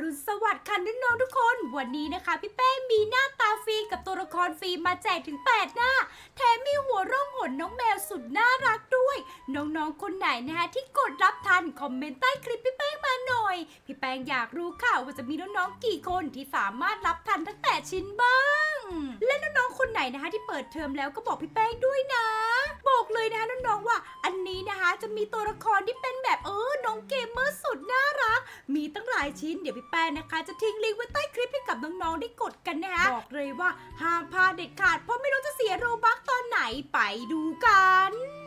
รุณสวัสดิ์ค่ะน้องๆทุกคน วันนี้นะคะ พี่แป้มีหน้าตาฟรีกับตัวละครฟรีมาแจกถึง 8 หน้า แถมมีหัวร่องหนน้องแมวสุดน่ารักด้วย น้องๆคนไหนนะคะที่กดรับทัน คอมเมนต์ใต้คลิปพี่แป้มาหน่อย พี่แป้งอยากรู้ค่ะว่าจะมีน้องๆกี่คนที่สามารถรับทันทั้ง 8 ชิ้นบ้าง และน้องๆคนไหนนะคะ ที่เปิดเทอมแล้วก็บอกพี่แป้งด้วยนะ บอกเลยนะคะน้องๆว่า อันนี้นะคะจะมีตัวละครที่เป็นแบบเออน้องเกมเมอร์สุดน่ารัก มีตั้งายชิ้นเดี๋ยวพี่แป้งนะคะ จะทิ้งลิงก์ไว้ใต้คลิปให้กับน้องๆได้กดกันนะคะบอกเลยว่าห้ามพลาดเด็ดขาดเพราะไม่รู้จะเสียโรบัคตอนไหนไปดูกัน